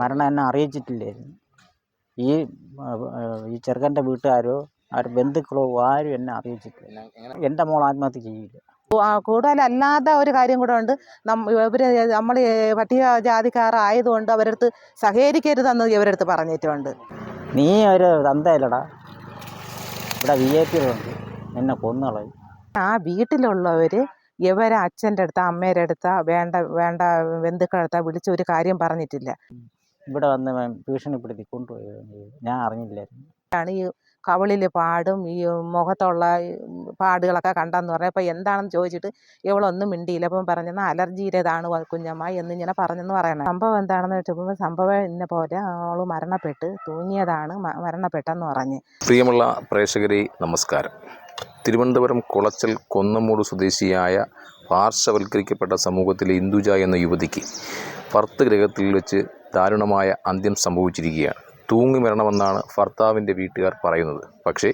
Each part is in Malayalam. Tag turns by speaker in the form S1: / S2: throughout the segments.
S1: മരണം എന്നെ അറിയിച്ചിട്ടില്ലായിരുന്നു. ഈ ഈ ചെറുക്കന്റെ വീട്ടുകാരോ ആരുടെ ബന്ധുക്കളോ ആരും എന്നെ അറിയിച്ചിട്ടില്ല. എന്റെ മോൾ ആത്മഹത്യ ചെയ്യില്ല.
S2: കൂടുതലല്ലാത്ത ഒരു കാര്യം കൂടെ ഉണ്ട്. ഇവർ നമ്മൾ പട്ടിക ജാതിക്കാരായതുകൊണ്ട് അവരടുത്ത് സഹകരിക്കരുതെന്ന് ഇവരടുത്ത് പറഞ്ഞിട്ടുണ്ട്.
S1: നീ ഒരു തന്തയല്ലടാ. ഇവിടെ വി ഐ പിയിലുണ്ട് എന്നെ കൊന്നുകളയും
S2: ആ വീട്ടിലുള്ളവർ ഇവരെ അച്ഛന്റെ അടുത്ത അമ്മയുടെ അടുത്ത വേണ്ട വേണ്ട ബന്ധുക്കളടുത്ത വിളിച്ച് ഒരു കാര്യം പറഞ്ഞിട്ടില്ല.
S1: ഇവിടെ വന്ന് ഭീഷണിപ്പെടുത്തി കൊണ്ടുപോയി ഞാൻ അറിഞ്ഞില്ലായിരുന്നു.
S2: ആണ് ഈ കവിളിൽ പാടും ഈ മുഖത്തുള്ള പാടുകളൊക്കെ കണ്ടെന്ന് പറഞ്ഞാൽ അപ്പോൾ എന്താണെന്ന് ചോദിച്ചിട്ട് ഇവളൊന്നും മിണ്ടിയില്ല. അപ്പം പറഞ്ഞെന്ന അലർജിയുടേതാണ് എന്ന് എന്നിങ്ങനെ പറഞ്ഞെന്ന് പറയണം. സംഭവം എന്താണെന്ന് വെച്ചപ്പോൾ സംഭവം ഇന്ന പോലെ അവൾ മരണപ്പെട്ട് തൂങ്ങിയതാണ് മരണപ്പെട്ടെന്ന് പറഞ്ഞ്.
S3: പ്രിയമുള്ള പ്രേക്ഷകരെ നമസ്കാരം. തിരുവനന്തപുരം കുളച്ചൽ കൊന്നമൂട് സ്വദേശിയായ പാർശ്വവൽക്കരിക്കപ്പെട്ട സമൂഹത്തിലെ ഇന്ദുജ എന്ന യുവതിക്ക് ഭർത്ത് ഗ്രഹത്തിൽ വെച്ച് ദാരുണമായ അന്ത്യം സംഭവിച്ചിരിക്കുകയാണ്. തൂങ്ങി മരണമെന്നാണ് ഭർത്താവിന്റെ വീട്ടുകാർ പറയുന്നത്. പക്ഷേ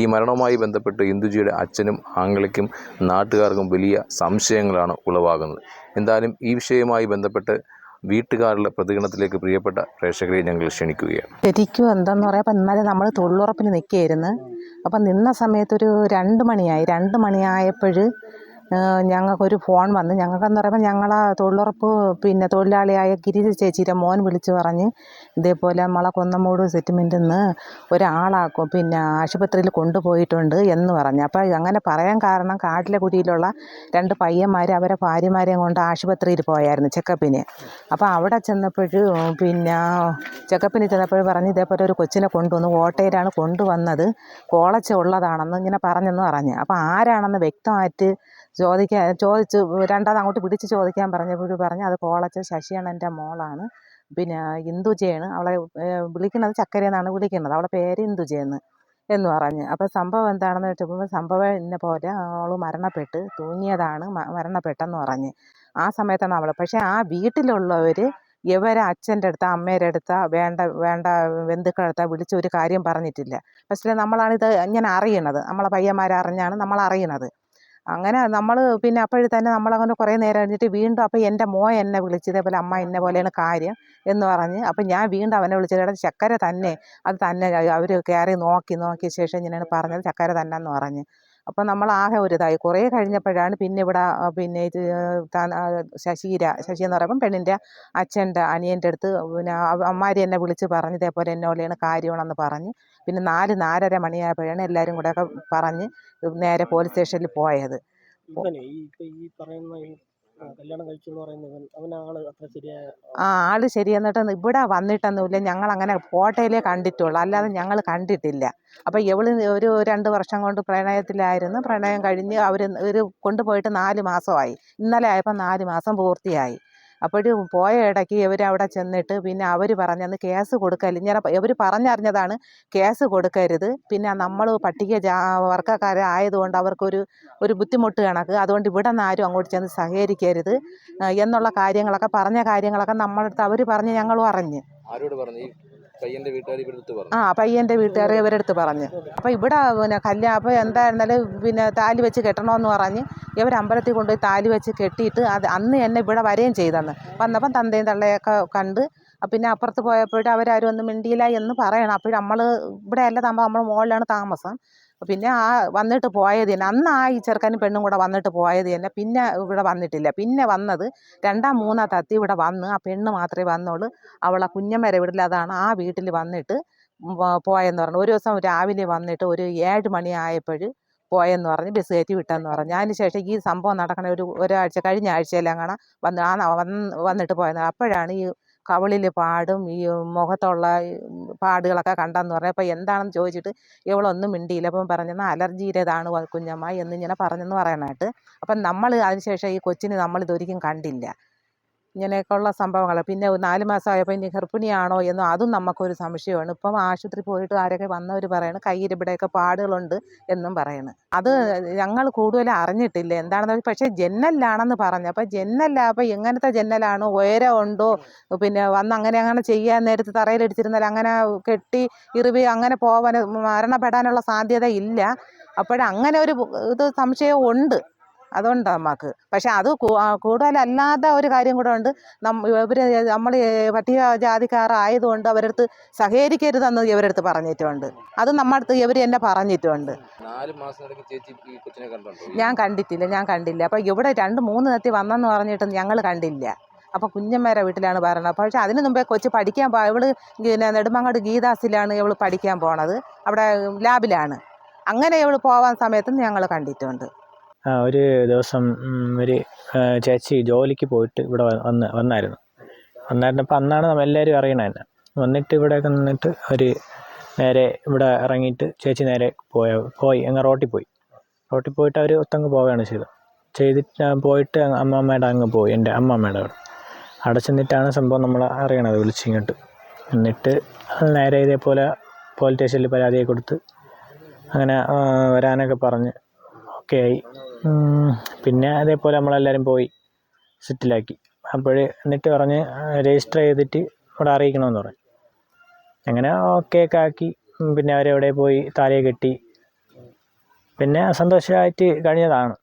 S3: ഈ മരണവുമായി ബന്ധപ്പെട്ട് ഇന്ദുജിയുടെ അച്ഛനും ആംഗ്ലിക്കും നാട്ടുകാർക്കും വലിയ സംശയങ്ങളാണ് ഉളവാകുന്നത്. എന്തായാലും ഈ വിഷയവുമായി ബന്ധപ്പെട്ട് വീട്ടുകാരുടെ പ്രതികരണത്തിലേക്ക് പ്രിയപ്പെട്ട പ്രേക്ഷകരെ ഞങ്ങൾ ക്ഷണിക്കുകയാണ്.
S2: ശരിക്കും എന്താന്ന് പറയാം അപ്പം ഇന്നലെ നമ്മൾ തൊഴിലുറപ്പിന് നിൽക്കുകയായിരുന്നു. അപ്പം നിന്ന സമയത്തൊരു രണ്ട് മണിയായി രണ്ട് മണിയായപ്പോൾ ഞങ്ങൾക്കൊരു ഫോൺ വന്ന്. ഞങ്ങൾക്കെന്ന് പറയുമ്പോൾ ഞങ്ങളെ തൊഴിലുറപ്പ് പിന്നെ തൊഴിലാളിയായ ഗിരിജ ചേച്ചിയുടെ മോൻ വിളിച്ച് പറഞ്ഞ് ഇതേപോലെ നമ്മളെ കൊന്നമൂട് സെറ്റിൽമെന്റിൽ നിന്ന് ഒരാളെ പിന്നെ ആശുപത്രിയിൽ കൊണ്ടുപോയിട്ടുണ്ട് എന്ന് പറഞ്ഞു. അപ്പോൾ അങ്ങനെ പറയാൻ കാരണം കാട്ടിലെ കുടിയിലുള്ള രണ്ട് പയ്യന്മാർ അവരെ ഭാര്യമാരെയും കൊണ്ട് ആശുപത്രിയിൽ പോയായിരുന്നു ചെക്കപ്പിന്. അപ്പോൾ അവിടെ ചെന്നപ്പോൾ പിന്നെ ചെക്കപ്പിന് ചെന്നപ്പോൾ പറഞ്ഞ് ഇതേപോലെ ഒരു കൊച്ചിനെ കൊണ്ടുവന്നു ഓട്ടയിലാണ് കൊണ്ടുവന്നത്. കോളച്ച ഉള്ളതാണെന്ന് ഇങ്ങനെ പറഞ്ഞെന്ന് പറഞ്ഞു. അപ്പോൾ ആരാണെന്ന് വ്യക്തമായിട്ട് ചോദിക്കാൻ ചോദിച്ചു രണ്ടാമത് അങ്ങോട്ട് പിടിച്ച് ചോദിക്കാൻ പറഞ്ഞപ്പോഴും പറഞ്ഞ് അത് കോളച്ച ശശിയണ്ണന്റെ മോളാണ്. പിന്നെ ഇന്ദുജയാണ്. അവളെ വിളിക്കുന്നത് ചക്കര എന്നാണ് വിളിക്കുന്നത്. അവളെ പേര് ഇന്ദുജയെന്ന് എന്ന്. പറഞ്ഞ്. അപ്പോൾ സംഭവം എന്താണെന്ന് വെച്ചപ്പോൾ സംഭവം ഇന്ന പോലെ അവൾ മരണപ്പെട്ട് തൂങ്ങിയതാണ് മരണപ്പെട്ടെന്ന് പറഞ്ഞ്. ആ സമയത്താണ് അവൾ. പക്ഷേ ആ വീട്ടിലുള്ളവർ ഇവരെ അച്ഛന്റെ അടുത്ത അമ്മയുടെ അടുത്ത വേണ്ട വേണ്ട ബന്ധുക്കളടുത്ത വിളിച്ച് ഒരു കാര്യം പറഞ്ഞിട്ടില്ല. പക്ഷേ നമ്മളാണിത് ഇങ്ങനെ അറിയണത്. നമ്മളെ പയ്യന്മാരറിഞ്ഞാണ് നമ്മൾ അറിയണത് അങ്ങനെ നമ്മൾ പിന്നെ അപ്പോഴും തന്നെ നമ്മളങ്ങനെ കുറേ നേരം കഴിഞ്ഞിട്ട് വീണ്ടും അപ്പോൾ എന്റെ മോൻ എന്നെ വിളിച്ച് ഇതേപോലെ അമ്മ ഇന്ന പോലെയാണ് കാര്യം എന്ന് പറഞ്ഞ് അപ്പം ഞാൻ വീണ്ടും അവനെ വിളിച്ചത് ചക്കര തന്നെ അത് തന്നെ അവർ കയറി നോക്കി നോക്കിയ ശേഷം ഇങ്ങനെയാണ് പറഞ്ഞത് ചക്കര തന്നെ എന്ന് പറഞ്ഞ്. അപ്പം നമ്മൾ ആകെ ഒരു ഇതായി കുറേ കഴിഞ്ഞപ്പോഴാണ് പിന്നെ ഇവിടെ പിന്നെ ഇത് ശശീര ശശി എന്ന് പറയുമ്പം പെണ്ണിന്റെ അച്ഛന്റെ അനിയന്റെ അടുത്ത് പിന്നെ അമ്മാരി എന്നെ വിളിച്ച് പറഞ്ഞ് ഇതേപോലെ എന്നെ പോലെയാണ് കാര്യമാണെന്ന് പറഞ്ഞ് പിന്നെ നാല് നാലര മണിയായപ്പോഴാണ് എല്ലാവരും കൂടെ ഒക്കെ പറഞ്ഞ് നേരെ പോലീസ് സ്റ്റേഷനിൽ പോയത്.
S4: കല്യാണം
S2: ആ ആൾ ശരി എന്നിട്ട് ഇവിടെ വന്നിട്ടൊന്നുമില്ല. ഞങ്ങൾ അങ്ങനെ ഫോട്ടോയിലേ കണ്ടിട്ടുള്ളൂ. അല്ലാതെ ഞങ്ങൾ കണ്ടിട്ടില്ല. അപ്പോൾ ഇവൾ ഒരു രണ്ട് വർഷം കൊണ്ട് പ്രണയത്തിലായിരുന്നു. പ്രണയം കഴിഞ്ഞ് അവർ ഒരു കൊണ്ടുപോയിട്ട് നാല് മാസമായി. ഇന്നലെ ആയപ്പോൾ നാല് മാസം പൂർത്തിയായി. അപ്പോഴും പോയ ഇടയ്ക്ക് ഇവർ അവിടെ ചെന്നിട്ട് പിന്നെ അവർ പറഞ്ഞന്ന് കേസ് കൊടുക്കല്ല ഇങ്ങനെ ഇവർ പറഞ്ഞറിഞ്ഞതാണ് കേസ് കൊടുക്കരുത്. പിന്നെ നമ്മൾ പട്ടിക ജാ അവർക്കൊരു ഒരു ബുദ്ധിമുട്ട് കണക്ക്. അതുകൊണ്ട് ഇവിടെ നിന്ന് ആരും അങ്ങോട്ട് ചെന്ന് സഹകരിക്കരുത്. എന്നുള്ള കാര്യങ്ങളൊക്കെ പറഞ്ഞ കാര്യങ്ങളൊക്കെ നമ്മളടുത്ത് അവർ പറഞ്ഞ് ഞങ്ങളും അറിഞ്ഞ്.
S3: ആരോട് പറഞ്ഞു? ഈ പയ്യന്റെ വീട്ടുകാർ ഇവരടുത്ത് പറഞ്ഞു.
S2: ആ അപ്പോൾ ഇവിടെ പിന്നെ കല്യാണം അപ്പോൾ എന്തായിരുന്നാലും പിന്നെ താലി വെച്ച് കെട്ടണമെന്ന് പറഞ്ഞ് ഇവർ അമ്പലത്തിൽ കൊണ്ടുപോയി താലി വെച്ച് കെട്ടിയിട്ട് അത് അന്ന് എന്നെ ഇവിടെ വരെയും ചെയ്തെന്ന്. വന്നപ്പം തന്തയും തള്ളയൊക്കെ കണ്ട് അപ്പൊ പിന്നെ അപ്പുറത്ത് പോയപ്പോഴും അവരാരും ഒന്നും മിണ്ടിയില്ല എന്ന് പറയണം. അപ്പോഴും നമ്മൾ ഇവിടെ അല്ല താമസം നമ്മൾ മുകളിലാണ് താമസം. പിന്നെ ആ വന്നിട്ട് പോയത് തന്നെ. അന്ന് ആ ഈ ചെറുക്കനും പെണ്ണും കൂടെ വന്നിട്ട് പോയത് തന്നെ. പിന്നെ ഇവിടെ വന്നിട്ടില്ല. പിന്നെ വന്നത് രണ്ടാം മൂന്നാം തത്തി ഇവിടെ വന്ന് ആ പെണ്ണ് മാത്രമേ വന്നുള്ളൂ അവളെ കുഞ്ഞമ്മരെ വീട്ടിലതാണ് ആ വീട്ടിൽ വന്നിട്ട് പോയെന്ന് പറഞ്ഞു. ഒരു ദിവസം രാവിലെ വന്നിട്ട് ഒരു ഏഴ് മണിയായപ്പോൾ പോയെന്ന് പറഞ്ഞ് ബസ് കയറ്റി വിട്ടെന്ന് പറഞ്ഞു. അതിന് ശേഷം ഈ സംഭവം നടക്കണ ഒരു ഒരാഴ്ച കഴിഞ്ഞ ആഴ്ചയിലങ്ങനെ വന്ന് ആ വന്ന് വന്നിട്ട് പോയെന്ന് അപ്പോഴാണ് ഈ കവിളിൽ പാടും ഈ മുഖത്തുള്ള പാടുകളൊക്കെ കണ്ടെന്ന് പറഞ്ഞു. അപ്പോൾ എന്താണെന്ന് ചോദിച്ചിട്ട് ഇവളൊന്നും മിണ്ടിയില്ല. അപ്പം പറഞ്ഞെന്ന് അലർജിയുടേതാണ് വ- കുഞ്ഞമ്മ എന്നിങ്ങനെ പറഞ്ഞെന്ന് പറയണായിട്ട് അപ്പം നമ്മൾ അതിനുശേഷം ഈ കൊച്ചിനെ നമ്മൾ ഇതൊരിക്കലും കണ്ടില്ല. ഇങ്ങനെയൊക്കെയുള്ള സംഭവങ്ങൾ. പിന്നെ നാല് മാസമായപ്പോൾ ഇനി ഗർഭിണിയാണോ എന്നും അതും നമുക്കൊരു സംശയമാണ്. ഇപ്പം ആശുപത്രി പോയിട്ട് ആരൊക്കെ വന്നവർ പറയണം കയ്യിൽ ഇവിടെയൊക്കെ പാടുകളുണ്ട് എന്നും പറയണ്. അത് ഞങ്ങൾ കൂടുതൽ അറിഞ്ഞിട്ടില്ല. എന്താണെന്ന് പക്ഷേ ജന്നലിലാണെന്ന് പറഞ്ഞു. അപ്പം ജന്നല അപ്പോൾ എങ്ങനത്തെ ജന്നലാണോ ഉയരമുണ്ടോ പിന്നെ വന്ന് അങ്ങനെ അങ്ങനെ ചെയ്യാൻ നേരത്ത് തറയിലടിച്ചിരുന്നാൽ അങ്ങനെ കെട്ടി ഇറിവി അങ്ങനെ പോവാൻ മരണപ്പെടാനുള്ള സാധ്യത ഇല്ല. അപ്പോഴങ്ങനെ ഒരു ഇത് സംശയം ഉണ്ട്. അതുകൊണ്ട് നമുക്ക് പക്ഷെ അത് കൂടുതലല്ലാത്ത ഒരു കാര്യം കൂടെ ഉണ്ട്. ഇവർ നമ്മൾ പട്ടിക ജാതിക്കാരായതുകൊണ്ട് അവരടുത്ത് സഹകരിക്കരുതെന്ന് ഇവരടുത്ത് പറഞ്ഞിട്ടുണ്ട്. അത് നമ്മുടെ അടുത്ത് ഇവർ എന്നെ പറഞ്ഞിട്ടുണ്ട് ഞാൻ കണ്ടിട്ടില്ല ഞാൻ കണ്ടില്ല. അപ്പോൾ ഇവിടെ രണ്ട് മൂന്ന് നത്തി വന്നെന്ന് പറഞ്ഞിട്ട് ഞങ്ങൾ കണ്ടില്ല. അപ്പോൾ കുഞ്ഞമ്മേരെ വീട്ടിലാണ് പറയുന്നത് പക്ഷേ അതിന് മുമ്പേ കൊച്ചു പഠിക്കാൻ പോ ഇവൾ പിന്നെ നെടുമങ്ങാട് ഗീതാസിലാണ് ഇവൾ പഠിക്കാൻ പോണത്. അവിടെ ലാബിലാണ്. അങ്ങനെ ഇവൾ പോവാൻ സമയത്തും ഞങ്ങൾ കണ്ടിട്ടുണ്ട്.
S5: ഒരു ദിവസം ഒരു ചേച്ചി ജോലിക്ക് പോയിട്ട് ഇവിടെ വന്ന് വന്നായിരുന്നു. വന്നായിരുന്നപ്പോൾ അന്നാണ് നമ്മൾ എല്ലാവരും അറിയണത് തന്നെ വന്നിട്ട് ഇവിടെയൊക്കെ നിന്നിട്ട് ഒരു നേരെ ഇവിടെ ഇറങ്ങിയിട്ട് ചേച്ചി നേരെ പോയ പോയി അങ്ങ് റോട്ടിൽ പോയി. റോട്ടിൽ പോയിട്ട് അവർ ഒത്തങ്ങ് പോവുകയാണ് ചെയ്തത്. ചെയ്തിട്ട് പോയിട്ട് അമ്മമ്മയുടെ അങ്ങ് പോയി എന്റെ അമ്മമ്മയുടെ അവിടെ. അവിടെ ചെന്നിട്ടാണ് സംഭവം നമ്മൾ അറിയണത് വിളിച്ചിങ്ങോട്ട് എന്നിട്ട് നേരെ ഇതേപോലെ പോലീസ് സ്റ്റേഷനിൽ പരാതിയെ കൊടുത്ത് അങ്ങനെ വരാനൊക്കെ പറഞ്ഞ് ഉം, പിന്നെ അതേപോലെ നമ്മളെല്ലാവരും പോയി സെറ്റിലാക്കി. അപ്പോൾ എന്നിട്ട് പറഞ്ഞ് രജിസ്റ്റർ ചെയ്തിട്ട് ഇവിടെ അറിയിക്കണമെന്ന് പറഞ്ഞു. അങ്ങനെ ഓക്കെ ഒക്കെ ആക്കി പിന്നെ അവരെവിടെ പോയി താലിയെ കെട്ടി. പിന്നെ സന്തോഷമായിട്ട് കഴിഞ്ഞതാണ്.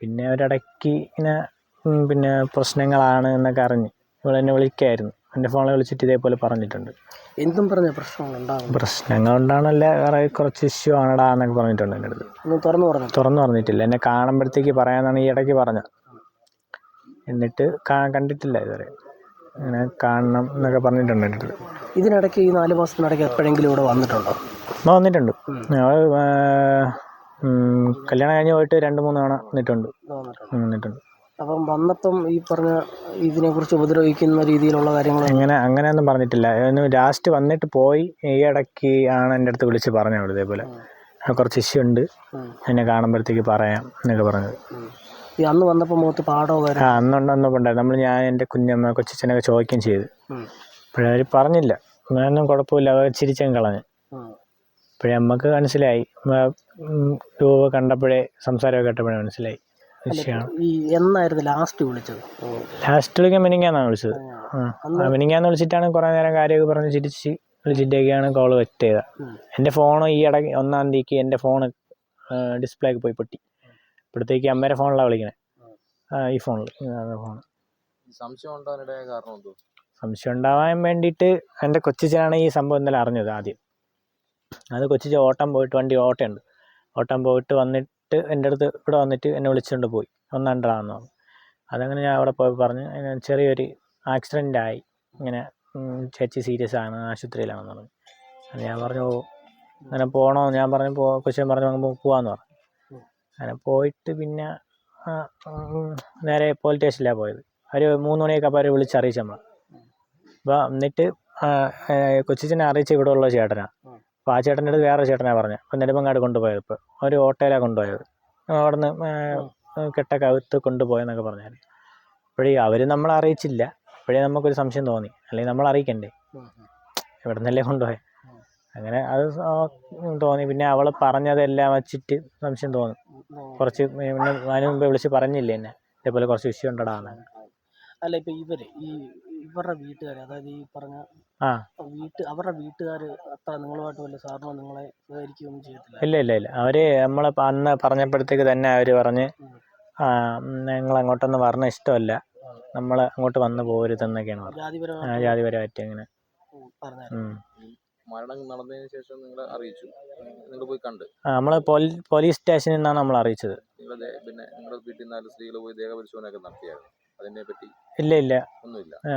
S5: പിന്നെ ഒരിടയ്ക്ക് ഇങ്ങനെ പിന്നെ പ്രശ്നങ്ങളാണ് എന്നൊക്കെ അറിഞ്ഞ്. ഇവളെന്നെ വിളിക്കായിരുന്നു. എന്റെ ഫോണിൽ വിളിച്ചിട്ട് ഇതേപോലെ പറഞ്ഞിട്ടുണ്ട്.
S4: എന്തും പറഞ്ഞ പ്രശ്നങ്ങളുണ്ടാകും
S5: പ്രശ്നങ്ങൾ ഉണ്ടാകണമല്ല വേറെ കുറച്ച് ഇഷ്യൂ ആണടാ എന്നൊക്കെ പറഞ്ഞിട്ടുണ്ട് എന്റെ അടുത്ത്.
S4: ഒന്ന് തുറന്നു പറഞ്ഞു
S5: തുറന്നു പറഞ്ഞിട്ടില്ല. എന്നെ കാണുമ്പോഴത്തേക്ക് പറയാന്നാണ് ഈ ഇടയ്ക്ക് പറഞ്ഞത്. എന്നിട്ട് കാ കണ്ടിട്ടില്ല ഇതുവരെ. അങ്ങനെ കാണണം എന്നൊക്കെ പറഞ്ഞിട്ടുണ്ട് എന്റെ അടുത്ത്.
S4: ഇതിനിടയ്ക്ക് ഈ നാല് മാസത്തിനിടയ്ക്ക് എപ്പോഴെങ്കിലും ഇവിടെ വന്നിട്ടുണ്ടോ?
S5: വന്നിട്ടുണ്ട്. ഞങ്ങൾ കല്യാണം കഴിഞ്ഞ് പോയിട്ട് രണ്ട് മൂന്ന് തവണ വന്നിട്ടുണ്ട്. നിന്നിട്ടുണ്ട് വന്നിട്ടുണ്ട്.
S4: അപ്പം വന്നപ്പം ഈ പറഞ്ഞ ഇതിനെക്കുറിച്ച് ഉപദ്രവിക്കുന്ന രീതിയിലുള്ള കാര്യങ്ങൾ
S5: അങ്ങനെ അങ്ങനെയൊന്നും പറഞ്ഞിട്ടില്ല. ഒന്ന് ലാസ്റ്റ് വന്നിട്ട് പോയി ഈ ഇടയ്ക്ക് ആണ് എന്റെ അടുത്ത് വിളിച്ച് പറഞ്ഞത് ഇതേപോലെ. കുറച്ച് ഇഷ്യൂ ഉണ്ട്. എന്നെ കാണുമ്പോഴത്തേക്ക് പറയാം എന്നൊക്കെ പറഞ്ഞത്.
S4: ഈ അന്ന് വന്നപ്പോൾ മുഖത്ത് പാടോ
S5: ആ
S4: അന്നുണ്ട്
S5: അന്നൊക്കെ ഉണ്ടായിരുന്നു നമ്മൾ ഞാൻ എന്റെ കുഞ്ഞമ്മ കൊച്ചച്ഛനൊക്കെ ചോദിക്കുകയും ചെയ്തു. അപ്പോഴവർ പറഞ്ഞില്ല. അങ്ങനെയൊന്നും കുഴപ്പമില്ല. അവർ ചിരിച്ചങ്ങ് കളഞ്ഞ്. അപ്പോഴേ നമുക്ക് മനസ്സിലായി. രൂപ കണ്ടപ്പോഴേ സംസാരമൊക്കെ കേട്ടപ്പോഴേ മനസ്സിലായി.
S4: ഈ എന്നായിരുന്നു ലാസ്റ്റ് വിളിച്ചത്?
S5: ലാസ്റ്റ് വിളിക്കാൻ മിനിങ്ങാന്നാണ് വിളിച്ചത്. ആ. മിനിങ്ങാന്ന് വിളിച്ചിട്ടാണ് കുറേ നേരം കാര്യമൊക്കെ പറഞ്ഞ് ചിരിച്ച് വിളിച്ചിട്ടൊക്കെയാണ് കോൾ വെറ്റ് ചെയ്തത്
S4: എന്റെ
S5: എന്റെ ഫോൺ ഈ ഇട ഒന്നാം തീയതിക്ക് എന്റെ ഫോൺ ഡിസ്പ്ലേ ഒക്കെ പോയി പൊട്ടി. ഇപ്പോഴത്തേക്ക് അമ്മേരെ ഫോണിലാണ് വിളിക്കണേ. ഈ ഫോണിൽ ഫോൺ
S3: സംശയം
S5: ഉണ്ടാവാൻ വേണ്ടിയിട്ട് എന്റെ കൊച്ചിച്ചനാണ് ഈ സംഭവം ഇന്നലെ അറിഞ്ഞത് ആദ്യം. അത് കൊച്ചിച്ച ഓട്ടം പോയിട്ട് വണ്ടി ഓട്ടമുണ്ട് ഓട്ടം പോയിട്ട് വന്നിട്ട് എന്റെ അടുത്ത് ഇവിടെ വന്നിട്ട് എന്നെ വിളിച്ചുകൊണ്ട് പോയി. ഒന്നണ്ടാന്ന് പറഞ്ഞു. അതങ്ങനെ ഞാൻ അവിടെ പോയി പറഞ്ഞ് ചെറിയൊരു ആക്സിഡന്റ് ആയി. ഇങ്ങനെ ചേച്ചി സീരിയസ് ആണ് ആശുപത്രിയിലാണെന്ന് പറഞ്ഞു. അത് ഞാൻ പറഞ്ഞു ഓ അങ്ങനെ പോകണോ ഞാൻ പറഞ്ഞു പോ കൊച്ചിൻ പറഞ്ഞു നമുക്ക് പോവാന്ന് പറഞ്ഞു. അങ്ങനെ പോയിട്ട് പിന്നെ നേരെ പോലീസ് സ്റ്റേഷനിലാണ് പോയത്. ഒരു മൂന്ന് മണിയൊക്കെ അപ്പോൾ അവർ വിളിച്ചറിയിച്ചു നമ്മൾ അപ്പോൾ എന്നിട്ട് കൊച്ചിച്ചനെ അറിയിച്ച ഉള്ള ചേട്ടനാണ് അപ്പോൾ ആ ചേട്ടന്റെ അടുത്ത് വേറെ ചേട്ടനാണ് പറഞ്ഞത് അപ്പോൾ നെടുമങ്ങാട് കൊണ്ടുപോയത് ഇപ്പോൾ ഒരു ഓട്ടോയിലാണ് കൊണ്ടുപോയത്. അവിടെ നിന്ന് കെട്ടൊക്കെ അകത്ത് കൊണ്ടുപോയെന്നൊക്കെ പറഞ്ഞാൽ അപ്പോഴേ അവർ നമ്മളെ അറിയിച്ചില്ല. അപ്പോഴേ നമുക്കൊരു സംശയം തോന്നി. അല്ലെങ്കിൽ നമ്മൾ അറിയിക്കണ്ടേ? ഇവിടെ നിന്നല്ലേ കൊണ്ടുപോയത് അങ്ങനെ അത് തോന്നി. പിന്നെ അവൾ പറഞ്ഞതെല്ലാം വച്ചിട്ട് സംശയം തോന്നി. കുറച്ച് പിന്നെ അതിന് മുമ്പേ വിളിച്ച് പറഞ്ഞില്ലേ എന്നെ? ഇതേപോലെ കുറച്ച് വിഷയം ഉണ്ടടാ എന്ന്.
S4: അല്ല ഇപ്പൊ ഇവർ ഈ ഇവരുടെ വീട്ടുകാർ അതായത് ഈ പറഞ്ഞ
S5: ആ.
S4: വീട്ട് അവരുടെ വീട്ടുകാർ അത്ര നിങ്ങളുമായിട്ട് വല്ല സാറിനോ നിങ്ങളെ സഹകരിക്കുകയൊന്നും ചെയ്യത്തില്ല.
S5: ഇല്ല ഇല്ല ഇല്ല. അവർ നമ്മൾ അന്ന് പറഞ്ഞപ്പോഴത്തേക്ക് തന്നെ അവർ പറഞ്ഞ് ആ നിങ്ങൾ അങ്ങോട്ടൊന്ന് വരണ ഇഷ്ടമല്ല. നമ്മൾ അങ്ങോട്ട് വന്ന് പോരുതെന്നൊക്കെയാണ് പറഞ്ഞത്.
S4: ജാതിപരമായിട്ട്
S5: അങ്ങനെ.
S3: മരണം നടന്നതിന് ശേഷം നിങ്ങൾ അറിയിച്ചു. നിങ്ങൾ പോയി കണ്ട്.
S5: ആ നമ്മൾ പോലീസ് സ്റ്റേഷനിൽ നിന്നാണ് നമ്മൾ അറിയിച്ചത്.
S3: പിന്നെ നിങ്ങളുടെ വീട്ടിൽ സ്ത്രീകൾ പോയി ദേഹപരിശോധനയൊക്കെ നടത്തിയായിരുന്നു. അതിനെ പറ്റി
S5: ഇല്ല ഇല്ല.
S3: ഒന്നുമില്ല.
S5: ആ,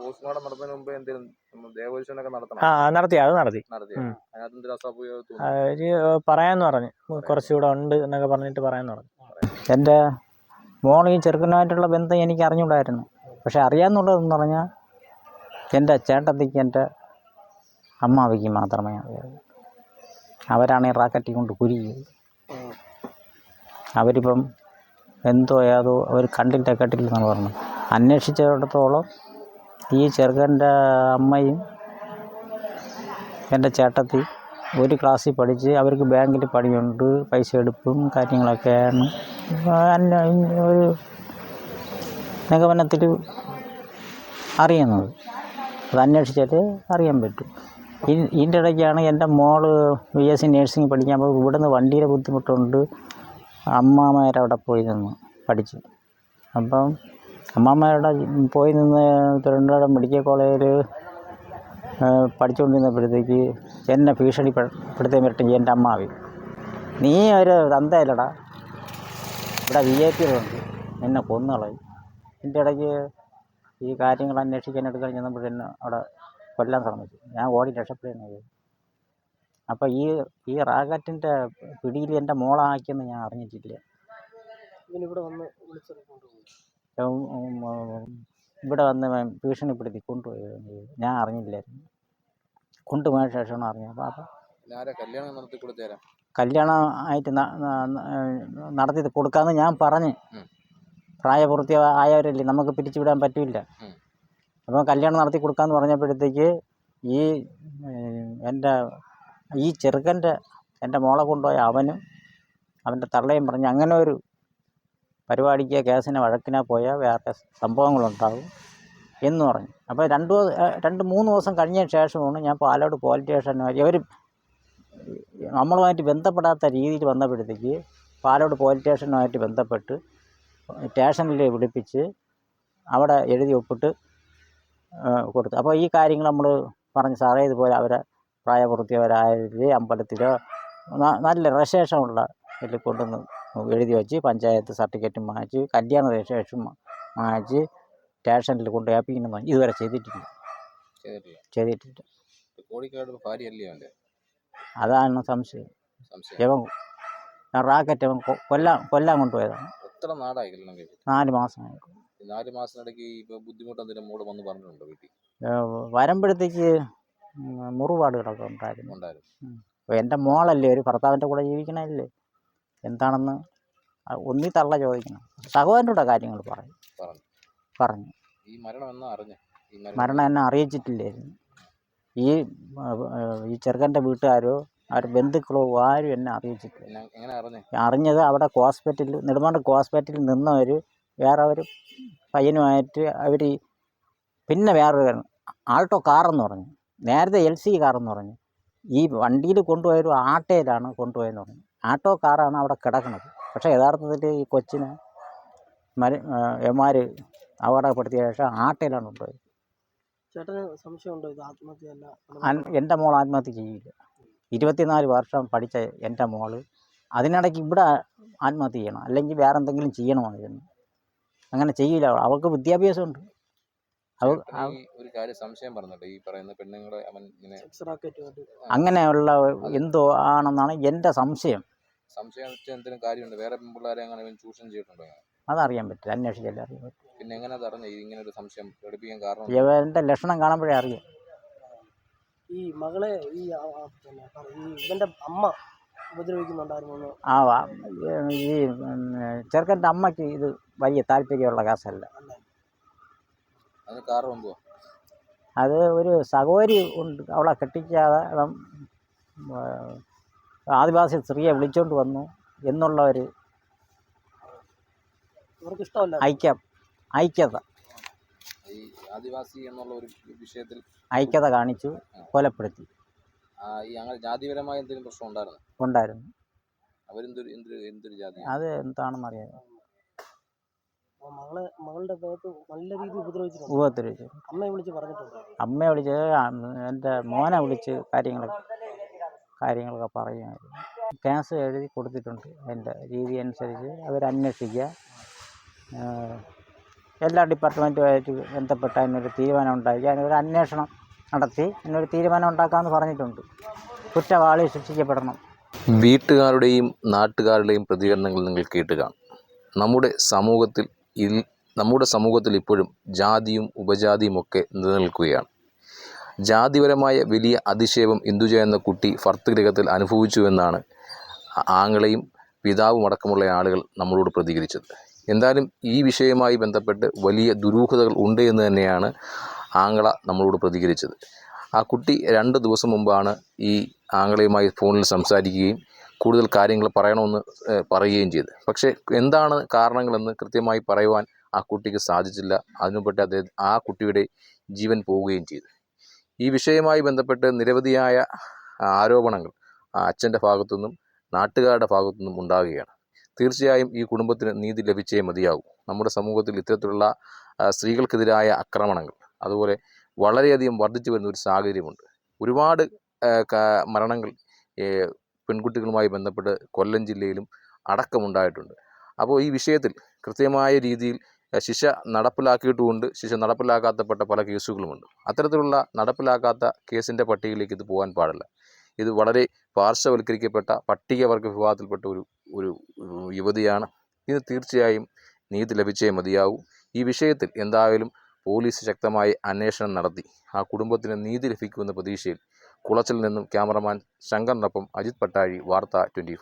S3: പോസ്റ്റ്മോർട്ടം നടത്തുന്നതിന് മുമ്പ് എന്തെങ്കിലും നടത്തണം.
S5: ആ നടത്തി. അത് നടത്തി.
S3: അതിന്
S5: പറയാന്ന്
S3: അതിനകത്ത് തോന്നി.
S5: പറഞ്ഞു. കുറച്ചുകൂടെ ഉണ്ട് എന്നൊക്കെ പറഞ്ഞിട്ട് പറയാന്ന് പറഞ്ഞു
S1: എന്റെ മോൾ ഈ ചെറുക്കനായിട്ടുള്ള ബന്ധം എനിക്ക് അറിഞ്ഞൂടായിരുന്നു പക്ഷെ അറിയാമെന്നുള്ളതെന്ന് പറഞ്ഞാൽ എന്റെ ചേട്ടത്തിക്ക് എന്റെ അമ്മാവിക്ക് മാത്രമേ അറിയാവൂ. അവരാണ് ഈ റാക്കറ്റി കൊണ്ട് കുരുകിയത് അവരിപ്പം എന്തോ ഏതോ അവർ കണ്ടില്ല കേട്ടില്ല എന്നാണ് പറഞ്ഞത്. അന്വേഷിച്ചിടത്തോളം ഈ ചെറുക്കന്റെ അമ്മയും എന്റെ ചേട്ടത്തി ഒരു ക്ലാസ്സിൽ പഠിച്ച് അവർക്ക് ബാങ്കിൽ പണിയുണ്ട് പൈസ എടുപ്പും കാര്യങ്ങളൊക്കെയാണ്. ഒരു നിഗമനത്തിൽ അറിയുന്നത്. അത് അന്വേഷിച്ചാൽ അറിയാൻ പറ്റും. ഇതിന്റെ ഇടയ്ക്കാണ് എന്റെ മോൾ ബി എസ് സി നേഴ്സിംഗ് പഠിക്കാൻ പോകുമ്പോൾ ഇവിടുന്ന് വണ്ടിയുടെ ബുദ്ധിമുട്ടുണ്ട്. അമ്മാമ്മേരവിടെ പോയി നിന്ന് പഠിച്ചു. അപ്പം അമ്മാമ്മയുടെ പോയി നിന്ന് തിരുവനന്തപുരം മെഡിക്കൽ കോളേജിൽ പഠിച്ചുകൊണ്ടിരുന്നപ്പോഴത്തേക്ക് എന്നെ ഭീഷണിപ്പെടുത്തി വരട്ടെ എന്റെ അമ്മാവി. നീ ഒരു തന്തയല്ലടാ. ഇവിടെ വി ഐ പികളുണ്ട് എന്നെ കൊന്നുകളയും എന്റെ ഇടയ്ക്ക് ഈ കാര്യങ്ങൾ അന്വേഷിക്കാൻ എടുക്കാൻ ചെന്നപ്പോൾ എന്നെ അവിടെ കൊല്ലാൻ ശ്രമിച്ചു. ഞാൻ ഓടി രക്ഷപ്പെടുന്നത് അപ്പോൾ ഈ ഈ റാഗറ്റിന്റെ പിടിയിൽ എന്റെ മോളാക്കിയെന്ന് ഞാൻ അറിഞ്ഞിട്ടില്ല.
S4: ഇവിടെ വന്ന്
S1: ഉം, ഇവിടെ വന്ന് ഭീഷണിപ്പെടുത്തി കൊണ്ടുപോയി. ചെയ്തത് ഞാൻ അറിഞ്ഞില്ലായിരുന്നു. കൊണ്ടുപോയ ശേഷമാണ് അറിഞ്ഞത്. അപ്പോൾ അപ്പോൾ
S3: കല്യാണം നടത്തി കൊടുത്തേരാ
S1: കല്യാണം ആയിട്ട് നടത്തി കൊടുക്കാമെന്ന് ഞാൻ പറഞ്ഞ്. പ്രായപൂർത്തി ആയവരല്ലേ നമുക്ക് പിരിച്ചുവിടാൻ പറ്റില്ല. അപ്പോൾ കല്യാണം നടത്തി കൊടുക്കാമെന്ന് പറഞ്ഞപ്പോഴത്തേക്ക് ഈ എന്റെ ഈ ചെറുക്കന്റെ എന്റെ മോളെ കൊണ്ടുപോയ അവനും അവന്റെ തള്ളയും പറഞ്ഞ് അങ്ങനെ ഒരു പരിപാടിക്ക് കേസിന് വഴക്കിനാ പോയാൽ വേറെ സംഭവങ്ങളുണ്ടാകും എന്ന് പറഞ്ഞു. അപ്പോൾ രണ്ട് രണ്ട് മൂന്ന് ദിവസം കഴിഞ്ഞ ശേഷമാണ് ഞാൻ പാലോട് പോലീസ് സ്റ്റേഷൻ സ്റ്റേഷനുമായി അവർ നമ്മളുമായിട്ട് ബന്ധപ്പെടാത്ത രീതിയിൽ വന്നപ്പോഴത്തേക്ക് പാലോട് പോലീസ് സ്റ്റേഷനുമായിട്ട് ബന്ധപ്പെട്ട് സ്റ്റേഷനിൽ വിളിപ്പിച്ച് അവിടെ എഴുതി ഒപ്പിട്ട് കൊടുത്തു. അപ്പോൾ ഈ കാര്യങ്ങൾ നമ്മൾ പറഞ്ഞു സാറേ ഇതുപോലെ അവരെ പ്രായപൂർത്തിയവരായ അമ്പലത്തിലോ നല്ല രജിസ്ട്രേഷനുള്ള ഇതിൽ കൊണ്ടുവന്ന് എഴുതി വെച്ച് പഞ്ചായത്ത് സർട്ടിഫിക്കറ്റും വാങ്ങിച്ച് കല്യാണ രജിസ്ട്രേഷൻ വാങ്ങിച്ച് സ്റ്റേഷനിൽ കൊണ്ട് ഏൽപ്പിക്കണം ഇതുവരെ ചെയ്തിട്ടില്ല.
S3: ചെയ്തിട്ടില്ല.
S1: അതാണ് സംശയം. ഇവൻ റാക്കറ്റ് അവൻ കൊല്ലാൻ കൊല്ലാൻ കൊണ്ടുപോയതാണ്.
S3: എത്ര നാടായി
S1: നാല് മാസമായി
S3: നാല് മാസത്തിനിടയ്ക്ക് ബുദ്ധിമുട്ട് എന്തെങ്കിലും മോൾ വന്ന് പറഞ്ഞിട്ടുണ്ടോ വീട്ടിൽ?
S1: വരുമ്പോഴത്തേക്ക് മുറിപാടുകളൊക്കെ ഉണ്ടായിരുന്നു.
S3: ഉണ്ടായിരുന്നു.
S1: എന്റെ മോളല്ലേ ഒരു ഭർത്താവിന്റെ കൂടെ ജീവിക്കണമല്ലേ എന്താണെന്ന് ഒന്നി തള്ള ചോദിക്കണം. സഹോദരന്റെ കാര്യങ്ങൾ പറയും.
S3: പറഞ്ഞു.
S1: പറഞ്ഞു.
S3: ഈ മരണം എന്നാ അറിഞ്ഞ? ഈ
S1: മരണം എന്നെ അറിയിച്ചിട്ടില്ലായിരുന്നു. ഈ ഈ ചെറുക്കന്റെ വീട്ടുകാരോ ആ ബന്ധുക്കളോ ആരും എന്നെ അറിയിച്ചിട്ടില്ല. അറിഞ്ഞത് അവിടെ ഹോസ്പിറ്റലിൽ നെടുമാണ്ട് ഹോസ്പിറ്റലിൽ നിന്നവർ വേറെ ഒരു പയ്യനുമായിട്ട് അവർ പിന്നെ വേറൊരു ആൾട്ടോ കാറെന്ന് പറഞ്ഞു. നേരത്തെ എൽ സി കാറെന്ന് പറഞ്ഞു. ഈ വണ്ടിയിൽ കൊണ്ടുപോയൊരു ആട്ടയിലാണ് കൊണ്ടുപോയെന്ന് പറഞ്ഞു. ആട്ടോ കാറാണ് അവിടെ കിടക്കുന്നത്. പക്ഷേ യഥാർത്ഥത്തിൽ ഈ കൊച്ചിനെ മര എമാർ അപകടപ്പെടുത്തിയ ശേഷം ആട്ടയിലാണ് കൊണ്ടുപോയത്.
S4: ചേട്ടന് സംശയമുണ്ടോ ഇത് ആത്മഹത്യയല്ല
S1: അൻ- എന്റെ മോൾ ആത്മഹത്യ ചെയ്യില്ല. ഇരുപത്തിനാല് വർഷം പഠിച്ച എന്റെ മോൾ അതിനിടയ്ക്ക് ഇവിടെ ആത്മഹത്യ ചെയ്യണം. അല്ലെങ്കിൽ വേറെ എന്തെങ്കിലും ചെയ്യണമായിരുന്നു. അങ്ങനെ ചെയ്യില്ല. അവൾ. അവൾക്ക് വിദ്യാഭ്യാസമുണ്ട്.
S3: ഒരു കാര്യം സംശയം പറഞ്ഞല്ലോ ഈ പറയുന്ന പെണ്ണുങ്ങളെ അവൻ ഇങ്ങനെ
S1: അങ്ങനെയുള്ള എന്തോ ആണെന്നാണ് എന്റെ സംശയം.
S3: സംശയം എന്തെങ്കിലും കാര്യമുണ്ട്? വേറെ പിള്ളേരെ അങ്ങനെ അവൻ ചൂഷണം ചെയ്തിട്ടുണ്ടോ?
S1: അതറിയാൻ പറ്റില്ല. അന്വേഷിച്ചല്ലേ അറിയാൻ പറ്റും.
S3: പിന്നെ എങ്ങനെ അറിഞ്ഞ ഇങ്ങനെ ഒരു സംശയം പ്രകടിപ്പിക്കാൻ കാരണം
S1: ഇവന്റെ ലക്ഷണം കാണുമ്പോഴേ അറിയാം.
S4: ഈ മകളെ ഈ ഇവന്റെ അമ്മ ഉപദ്രവിക്കുന്നുണ്ടായിരുന്നു
S1: ആ വാ- ഈ ചെറുക്കന്റെ അമ്മയ്ക്ക് ഇത് വലിയ താല്പര്യമുള്ള കേസല്ല. അത് ഒരു സഹോരി ഉണ്ട് അവളെ കെട്ടിക്കാതെ ആദിവാസി സ്ത്രീയെ വിളിച്ചോണ്ട് വന്നു എന്നുള്ള ഒരു ഐക്യം ഐക്യത.
S3: ആദിവാസി എന്നുള്ള ഒരു വിഷയത്തിൽ
S1: ഐക്യത കാണിച്ചു കൊലപ്പെടുത്തി.
S3: അങ്ങനെ ജാതിപരമായ എന്തെങ്കിലും പ്രശ്നം ഉണ്ടായിരുന്നു?
S1: ഉണ്ടായിരുന്നു.
S3: അവരെന്തൊരു എന്തൊരു എന്തൊരു ജാതി
S1: അത് എന്താണെന്ന് അറിയാം
S4: മകളെ മകളുടെ ദേഹത്ത് നല്ല രീതിയിൽ ഉപദ്രവിച്ചിട്ടുണ്ട്.
S1: ഉപദ്രവിച്ചു.
S4: അമ്മയെ വിളിച്ച് പറഞ്ഞിട്ടുണ്ട്.
S1: അമ്മയെ വിളിച്ച് ആ, എന്റെ മോനെ വിളിച്ച് കാര്യങ്ങളൊക്കെ കാര്യങ്ങളൊക്കെ പറയുമായിരുന്നു കേസ് എഴുതി കൊടുത്തിട്ടുണ്ട്. അതിന്റെ രീതി അനുസരിച്ച് അവരന്വേഷിക്കുക എല്ലാ ഡിപ്പാർട്ട്മെന്റുമായിട്ട് ബന്ധപ്പെട്ട് അതിനൊരു തീരുമാനം ഉണ്ടാക്കി അതിനൊരു അന്വേഷണം നടത്തി അതിനൊരു തീരുമാനം ഉണ്ടാക്കാമെന്ന് പറഞ്ഞിട്ടുണ്ട്. കുറ്റവാളി ശിക്ഷിക്കപ്പെടണം.
S3: വീട്ടുകാരുടെയും നാട്ടുകാരുടെയും പ്രതികരണങ്ങൾ നിങ്ങൾ കേട്ടുക നമ്മുടെ സമൂഹത്തിൽ ഇൽ നമ്മുടെ സമൂഹത്തിൽ ഇപ്പോഴും ജാതിയും ഉപജാതിയും ഒക്കെ നിലനിൽക്കുകയാണ്. ജാതിപരമായ വലിയ അതിശയവും ഇന്ദുജ എന്ന കുട്ടി ഭർത്തൃഗൃഹത്തിൽ അനുഭവിച്ചു എന്നാണ് ആങ്ങളെയും പിതാവും അടക്കമുള്ള ആളുകൾ നമ്മളോട് പ്രതികരിച്ചത്. എന്തായാലും ഈ വിഷയവുമായി ബന്ധപ്പെട്ട് വലിയ ദുരൂഹതകൾ ഉണ്ട് എന്ന് തന്നെയാണ് ആങ്ങള നമ്മളോട് പ്രതികരിച്ചത്. ആ കുട്ടി രണ്ട് ദിവസം മുമ്പാണ് ഈ ആങ്ങളയുമായി ഫോണിൽ സംസാരിക്കുകയും കൂടുതൽ കാര്യങ്ങൾ പറയണമെന്ന് പറയുകയും ചെയ്തു. പക്ഷേ എന്താണ് കാരണങ്ങളെന്ന് കൃത്യമായി പറയുവാൻ ആ കുട്ടിക്ക് സാധിച്ചില്ല. അതിനുപറ്റി അദ്ദേഹം ആ കുട്ടിയുടെ ജീവൻ പോവുകയും ചെയ്തു. ഈ വിഷയവുമായി ബന്ധപ്പെട്ട് നിരവധിയായ ആരോപണങ്ങൾ അച്ഛന്റെ ഭാഗത്തുനിന്നും നാട്ടുകാരുടെ ഭാഗത്തുനിന്നും ഉണ്ടാകുകയാണ്. തീർച്ചയായും ഈ കുടുംബത്തിന് നീതി ലഭിച്ചേ മതിയാകൂ. നമ്മുടെ സമൂഹത്തിൽ ഇത്തരത്തിലുള്ള സ്ത്രീകൾക്കെതിരായ ആക്രമണങ്ങൾ അതുപോലെ വളരെയധികം വർദ്ധിച്ചു വരുന്ന ഒരു സാഹചര്യമുണ്ട്. ഒരുപാട് മരണങ്ങൾ പെൺകുട്ടികളുമായി ബന്ധപ്പെട്ട് കൊല്ലം ജില്ലയിലും അടക്കമുണ്ടായിട്ടുണ്ട്. അപ്പോൾ ഈ വിഷയത്തിൽ കൃത്യമായ രീതിയിൽ ശിക്ഷ നടപ്പിലാക്കിയിട്ടുമുണ്ട് ശിക്ഷ നടപ്പിലാക്കാത്തപ്പെട്ട പല കേസുകളുമുണ്ട്. അത്തരത്തിലുള്ള നടപ്പിലാക്കാത്ത കേസിന്റെ പട്ടികയിലേക്ക് ഇത് പോകാൻ പാടില്ല. ഇത് വളരെ പാർശ്വവൽക്കരിക്കപ്പെട്ട പട്ടികവർഗ വിഭാഗത്തിൽപ്പെട്ട ഒരു ഒരു യുവതിയാണ്. ഇത് തീർച്ചയായും നീതി ലഭിച്ചേ മതിയാവൂ. ഈ വിഷയത്തിൽ എന്തായാലും പോലീസ് ശക്തമായി അന്വേഷണം നടത്തി. ആ കുടുംബത്തിന് നീതി ലഭിക്കുമെന്ന പ്രതീക്ഷയിൽ കുളച്ചിൽ നിന്നും ക്യാമറമാൻ ശങ്കറിനൊപ്പം അജിത് പട്ടാഴി വാർത്ത ട്വന്റി